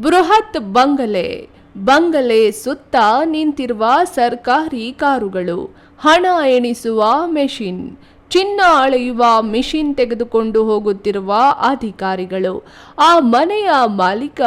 ಬೃಹತ್ ಬಂಗಲೆ. ಬಂಗಲೆ ಸುತ್ತ ನಿಂತಿರುವ ಸರ್ಕಾರಿ ಕಾರುಗಳು ಹಣ ಎಣಿಸುವ ಮೆಷಿನ್. ಚಿನ್ನ ಅಳೆಯುವ ಮಿಷಿನ್ ತೆಗೆದುಕೊಂಡು ಹೋಗುತ್ತಿರುವ ಅಧಿಕಾರಿಗಳು. ಆ ಮನೆಯ ಮಾಲೀಕ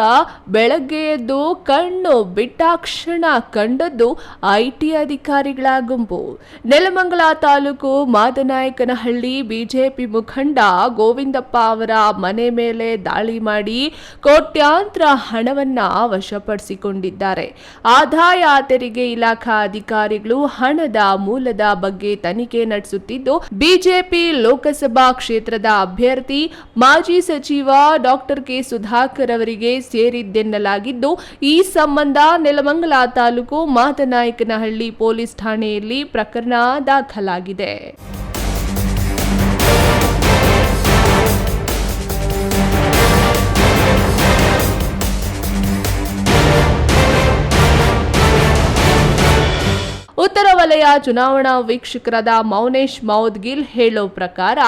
ಬೆಳಗ್ಗೆ ಎದ್ದು ಕಣ್ಣು ಬಿಟ್ಟಾಕ್ಷಣ ಕಂಡದ್ದು ಐಟಿ ಅಧಿಕಾರಿಗಳ ಗುಂಪು. ನೆಲಮಂಗಲ ತಾಲೂಕು ಮಾದನಾಯಕನಹಳ್ಳಿ ಬಿಜೆಪಿ ಮುಖಂಡ ಗೋವಿಂದಪ್ಪ ಅವರ ಮನೆ ಮೇಲೆ ದಾಳಿ ಮಾಡಿ ಕೋಟ್ಯಾಂತರ ಹಣವನ್ನ ವಶಪಡಿಸಿಕೊಂಡಿದ್ದಾರೆ. ಆದಾಯ ತೆರಿಗೆ ಇಲಾಖಾ ಅಧಿಕಾರಿಗಳು ಹಣದ ಮೂಲದ ಬಗ್ಗೆ ತನಿಖೆ ನಡೆಸುತ್ತಿದ್ದು ಬಿಜೆಪಿ ಲೋಕಸಭಾ ಕ್ಷೇತ್ರದ ಅಭ್ಯರ್ಥಿ ಮಾಜಿ ಸಚಿವ ಡಾಕ್ಟರ್ ಕೆ ಸುಧಾಕರ್ ಅವರಿಗೆ ಸೇರಿದ್ದೆನ್ನಲಾಗಿದ್ದು, ಈ ಸಂಬಂಧ ನೆಲಮಂಗಲ ತಾಲೂಕು ಮಾತನಾಯಕನಹಳ್ಳಿ ಪೊಲೀಸ್ ಠಾಣೆಯಲ್ಲಿ ಪ್ರಕರಣ ದಾಖಲಾಗಿದೆ. ಉತ್ತರ ವಲಯ ಚುನಾವಣಾ ವೀಕ್ಷಕರಾದ ಮೌನೇಶ್ ಮೌದ್ಗಿಲ್ ಹೇಳೋ ಪ್ರಕಾರ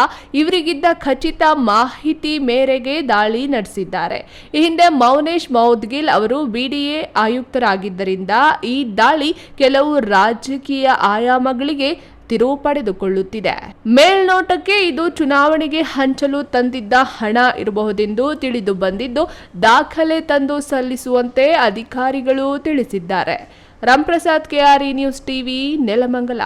ಇವರಿಗಿದ್ದ ಖಚಿತ ಮಾಹಿತಿ ಮೇರೆಗೆ ದಾಳಿ ನಡೆಸಿದ್ದಾರೆ. ಈ ಹಿಂದೆ ಮೌನೇಶ್ ಮೌದ್ಗಿಲ್ ಅವರು ಬಿಡಿಎ ಆಯುಕ್ತರಾಗಿದ್ದರಿಂದ ಈ ದಾಳಿ ಕೆಲವು ರಾಜಕೀಯ ಆಯಾಮಗಳಿಗೆ ತಿರುವು ಪಡೆದುಕೊಳ್ಳುತ್ತಿದೆ. ಮೇಲ್ನೋಟಕ್ಕೆ ಇದು ಚುನಾವಣೆಗೆ ಹಂಚಲು ತಂದಿದ್ದ ಹಣ ಇರಬಹುದೆಂದು ತಿಳಿದು ಬಂದಿದ್ದು, ದಾಖಲೆ ತಂದು ಸಲ್ಲಿಸುವಂತೆ ಅಧಿಕಾರಿಗಳು ತಿಳಿಸಿದ್ದಾರೆ. Ramprasad KRE news TV Nelamangala.